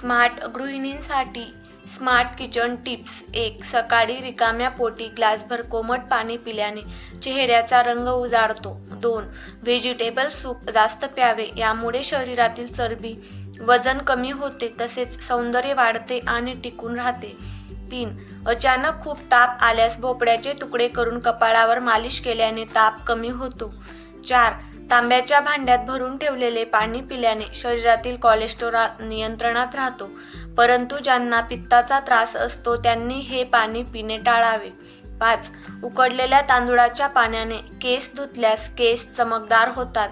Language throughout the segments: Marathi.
स्मार्ट गृहिणींसाठी स्मार्ट किचन टिप्स. एक सकाळी रिकाम्या पोटी ग्लासभर कोमट पाणी पिल्याने चेहऱ्याचा रंग उजाडतो. दोन व्हेजिटेबल सूप जास्त प्यावे यामुळे शरीरातील चरबी वजन कमी होते तसेच सौंदर्य वाढते आणि टिकून राहते. तीन अचानक खूप ताप आल्यास भोपळ्याचे तुकडे करून कपाळावर मालिश केल्याने ताप कमी होतो. चार तांब्याच्या भांड्यात भरून ठेवलेले पाणी पिल्याने शरीरातील कोलेस्टेरॉल नियंत्रणात राहतो. परंतु ज्यांना पित्ताचा त्रास असतो त्यांनी हे पाणी पिणे टाळावे. पाच उकडलेल्या तांदुळाच्या पाण्याने केस धुतल्यास केस चमकदार होतात.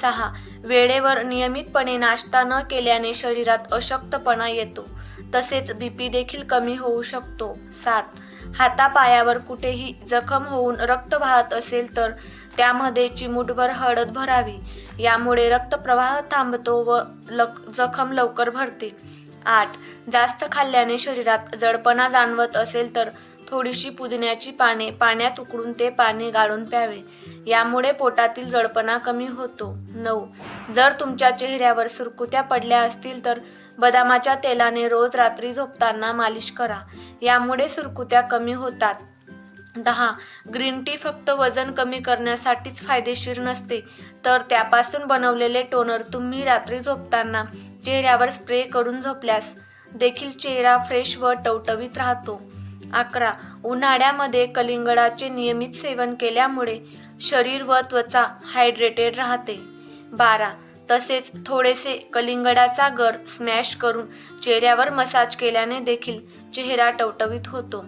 सहा वेळेवर नियमितपणे नाश्ता न केल्याने शरीरात अशक्तपणा येतो. तसेच बीपी देखील कमी होऊ शकतो. सात हातापायावर कुठेही जखम होऊन रक्त वाहत असेल तर त्यामध्ये चिमूटभर हळद भरावी. यामुळे रक्तप्रवाह थांबतो व लक जखम लवकर भरते. आठ. जास्त खाल्ल्याने शरीरात जडपणा जाणवत असेल तर थोडीशी पुदिन्याची पाने पाण्यात उकळून ते पाणी गाळून प्यावे. यामुळे पोटातील जडपणा कमी होतो. नऊ. जर तुमच्या चेहऱ्यावर सुरकुत्या पडल्या असतील तर बदामाच्या तेलाने रोज रात्री झोपताना मालिश करा. यामुळे सुरकुत्या कमी होतात. दहा. ग्रीन टी फक्त वजन कमी करण्यासाठीच फायदेशीर नसते. तर त्यापासून बनवलेले टोनर तुम्ही रात्री झोपताना चेहऱ्यावर स्प्रे करून झोपल्यास देखील चेहरा फ्रेश व टवटवीत राहतो. अकरा. उन्हाळ्यामध्ये कलिंगडाचे नियमित सेवन केल्यामुळे शरीर व त्वचा हायड्रेटेड राहते. बारा. तसेच थोडेसे कलिंगडाचा गर स्मॅश करून चेहऱ्यावर मसाज केल्याने देखील चेहरा टवटवीत होतो.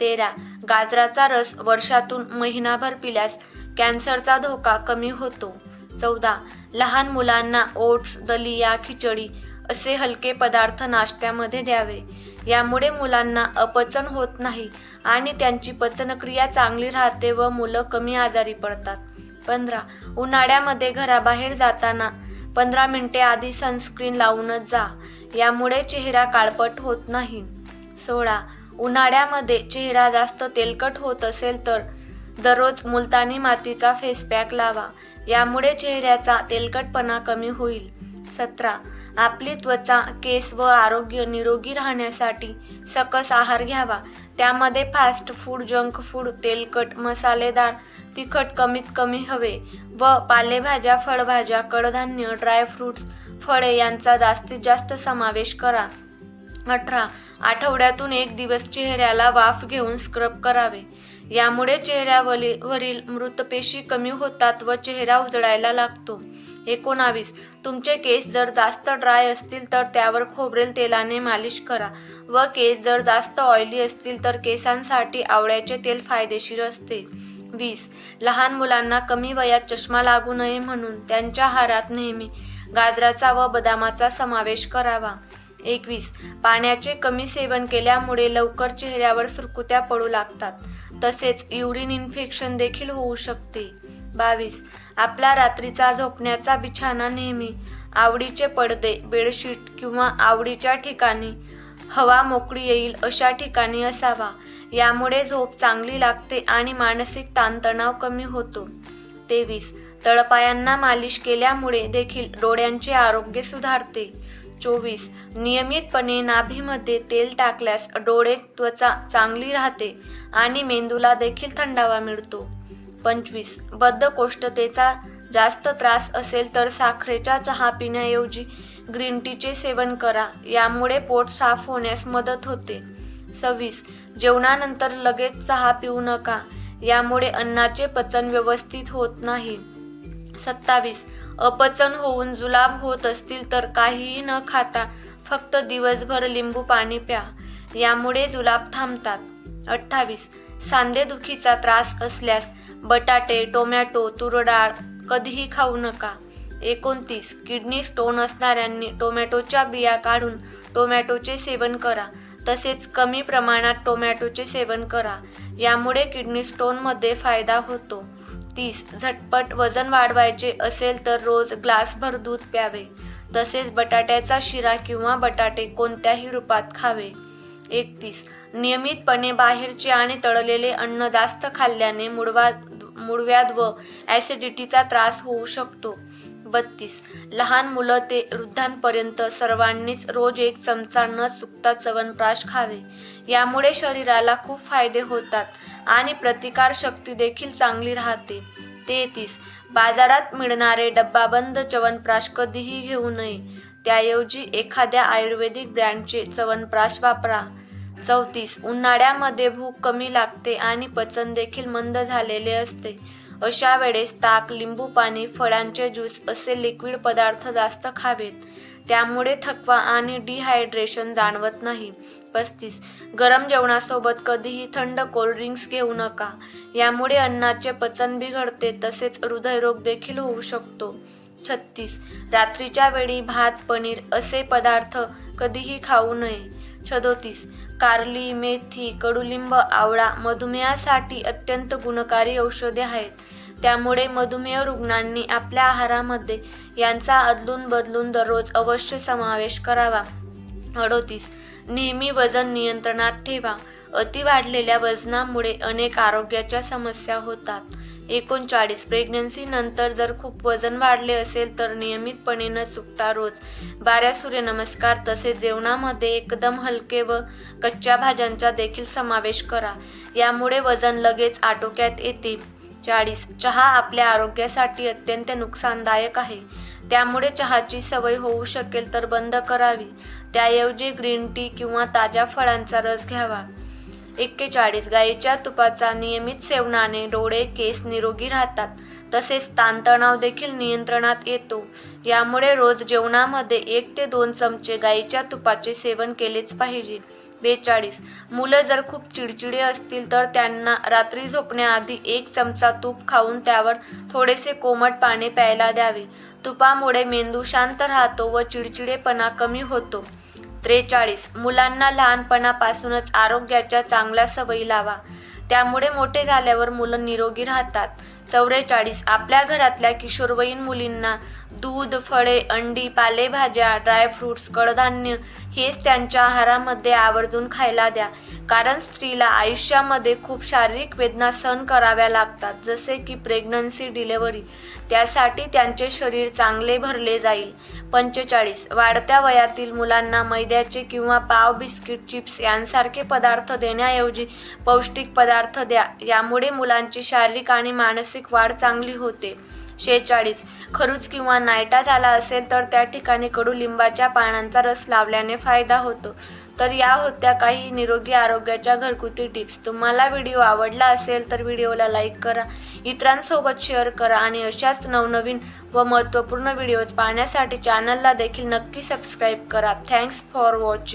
तेरा. गाजराचा रस वर्षातून महिनाभर पिल्यास कॅन्सरचा धोका कमी होतो. चौदा. लहान मुलांना ओट्स दलिया खिचडी असे हलके पदार्थ नाश्त्यामध्ये द्यावे. यामुळे मुलांना अपचन होत नाही आणि त्यांची पचनक्रिया चांगली राहते व मुलं कमी आजारी पडतात. पंधरा. उन्हाळ्यामध्ये घराबाहेर जाताना पंधरा मिनिटे आधी सनस्क्रीन लावूनच जा. यामुळे चेहरा काळपट होत नाही. सोळा. उन्हाळ्यामध्ये चेहरा जास्त तेलकट होत असेल तर दररोज मुलतानी मातीचा फेस पॅक लावा. यामुळे चेहऱ्याचा तेलकटपणा कमी होईल. सतरा. आपली त्वचा केस व आरोग्य निरोगी राहण्यासाठी सकस आहार घ्यावा. त्यामध्ये फास्ट फूड जंक फूड तेलकट मसालेदार तिखट कमीत कमी हवे व पालेभाज्या फळभाज्या कडधान्य ड्रायफ्रुट्स फळे यांचा जास्तीत जास्त समावेश करा. अठरा आठवड्यातून एक दिवस चेहऱ्याला वाफ घेऊन स्क्रब करावे. यामुळे चेहऱ्यावरील मृतपेशी कमी होतात व चेहरा उजळायला लागतो. एकोणावीस तुमचे केस जर जास्त ड्राय असतील तर त्यावर खोबरेल तेलाने मालिश करा व केस जर जास्त ऑइली असतील तर केसांसाठी आवळ्याचे तेल फायदेशीर असते. वीस लहान मुलांना कमी वयात चष्मा लागू नये म्हणून त्यांच्या आहारात नेहमी गाजराचा व बदामाचा समावेश करावा. एकवीस. पाण्याचे कमी सेवन केल्यामुळे लवकर चेहऱ्यावर सुरकुत्या पडू लागतात. तसेच युरिन इन्फेक्शन देखील होऊ शकते. बावीस. आपला रात्रीचा झोपण्याचा बिछाना नेहमी. आवडीचे पडदे बेडशीट किंवा आवडीच्या ठिकाणी हवा मोकळी येईल अशा ठिकाणी असावा. यामुळे झोप चांगली लागते आणि मानसिक ताणतणाव कमी होतो. तेवीस. तळपायांना मालिश केल्यामुळे देखील डोळ्यांचे आरोग्य सुधारते. चोवीस. नियमितपणे नाभीमध्ये तेल टाकल्यास डोळे त्वचा चांगली राहते आणि मेंदूला देखील थंडावा मिळतो. पंचवीस. बद्धकोष्ठतेचा जास्त त्रास असेल तर साखरेचा चहा पिण्याऐवजी ग्रीन टीचे सेवन करा. यामुळे पोट साफ होण्यास मदत होते. सव्वीस. जेवणानंतर लगेच चहा पिऊ नका. यामुळे अन्नाचे पचन व्यवस्थित होत नाही. सत्तावीस. अपचन होऊन जुलाब होत असतील तर काहीही न खाता फक्त दिवसभर लिंबू पाणी प्या. यामुळे जुलाब थांबतात. अठ्ठावीस. सांधेदुखीचा त्रास असल्यास बटाटे टोमॅटो तुरडाळ कधीही खाऊ नका. एकोणतीस. किडनी स्टोन असणाऱ्यांनी टोमॅटोच्या बिया काढून टोमॅटोचे सेवन करा. तसेच कमी प्रमाणात टोमॅटोचे सेवन करा. यामुळे किडनी स्टोनमध्ये फायदा होतो. तीस झटपट वजन वाढवायचे असेल तर रोज ग्लासभर दूध प्यावे. तसेच बटाट्याचा शिरा किंवा बटाटे कोणत्याही रूपात खावे. एकतीस. नियमितपणे बाहेरचे आणि तळलेले अन्न जास्त खाल्ल्याने मुडवा मुडव्याद व ॲसिडिटीचा त्रास होऊ शकतो. बत्तीस. लहान मुलं ते वृद्धांपर्यंत सर्वांनीच रोज एक चमचा न चुकता चवनप्राश खावे. यामुळे शरीराला खूप फायदे होतात आणि प्रतिकार शक्ती देखील चांगली राहते. तेहतीस. बाजारात मिळणारे डब्बाबंद चवनप्राश कधीही घेऊ नये. त्याऐवजी एखाद्या आयुर्वेदिक ब्रँडचे चवनप्राश वापरा. चौतीस. उन्हाळ्यामध्ये भूक कमी लागते आणि पचन देखील मंद झालेले असते. अशा वेळेस ताक लिंबू पाणी फळांचे ज्यूस असे लिक्विड पदार्थ जास्त खावेत. त्यामुळे थकवा आणि डिहायड्रेशन जाणवत नाही. पस्तीस. गरम जेवणासोबत कधीही थंड कोल्ड्रिंक्स घेऊ नका. यामुळे अन्नाचे पचन बिघडते तसेच हृदयरोग देखील होऊ शकतो. छत्तीस. रात्रीच्या वेळी भात पनीर असे पदार्थ कधीही खाऊ नये. छदोतीस. कारली मेथी कडुलिंब आवळा मधुमेहासाठी अत्यंत गुणकारी औषधे आहेत. त्यामुळे मधुमेह रुग्णांनी आपल्या आहारामध्ये यांचा अदलून बदलून दररोज अवश्य समावेश करावा. अडोतीस. नेहमी वजन नियंत्रणात ठेवा. अति वाढलेल्या वजनामुळे अनेक आरोग्याच्या समस्या होतात. एकोणचाळीस. प्रेग्नन्सी नंतर जर खूप वजन वाढले असेल तर नियमितपणे न चुकता रोज. बाऱ्या सूर्यनमस्कार तसेच जेवणामध्ये एकदम हलके व कच्च्या भाज्यांचा देखील समावेश करा. यामुळे वजन लगेच आटोक्यात येते. चाळीस. चहा आपल्या आरोग्यासाठी अत्यंत नुकसानदायक आहे. त्यामुळे चहाची सवय होऊ शकेल तर बंद करावी. त्याऐवजी ग्रीन टी किंवा ताज्या फळांचा रस घ्यावा. एक्केचाळीस गाईच्या तुपाचा नियमित सेवनाने डोळे केस निरोगी राहतात. तसेच ताणतणाव देखील नियंत्रणात येतो. यामुळे रोज जेवणामध्ये एक ते दोन चमचे गाईच्या तुपाचे सेवन केलेच पाहिजे. बेचाळीस. मुलं जर खूप चिडचिडे असतील तर त्यांना रात्री झोपण्याआधी एक चमचा तूप खाऊन त्यावर थोडेसे कोमट पाणी प्यायला द्यावे. तुपामुळे मेंदू शांत राहतो व चिडचिडेपणा कमी होतो. त्रेचाळीस. मुलांना लहानपणापासूनच आरोग्याच्या चांगल्या सवयी लावा. त्यामुळे मोठे झाल्यावर मुलं निरोगी राहतात. चौवेचाळीस आपल्या घरातल्या किशोरवयीन मुलींना दूध फळे अंडी पालेभाज्या ड्रायफ्रूट्स कडधान्य हेच त्यांच्या आहारामध्ये आवर्जून खायला द्या. कारण स्त्रीला आयुष्यामध्ये खूप शारीरिक वेदना सहन कराव्या लागतात जसे की प्रेग्नन्सी डिलेवरी त्यासाठी त्यांचे शरीर चांगले भरले जाईल. पंचेचाळीस. वाढत्या वयातील मुलांना मैद्याचे किंवा पाव बिस्किट चिप्स यांसारखे पदार्थ देण्याऐवजी पौष्टिक पदार्थ द्या. यामुळे मुलांची शारीरिक आणि मानसिक वाढ चांगली होते. शेहेचाळीस. खरूच किंवा नायटा झाला असेल तर त्या ठिकाणी कडुलिंबाच्या पानांचा रस लावल्याने फायदा होतो. तर या होत्या काही निरोगी आरोग्याच्या घरगुती टिप्स. तुम्हाला व्हिडिओ आवडला असेल तर व्हिडिओला लाईक करा इतरांसोबत शेअर करा आणि अशाच नवनवीन व महत्त्वपूर्ण व्हिडिओज पाहण्यासाठी चॅनलला देखील नक्की सबस्क्राईब करा. Thanks for watching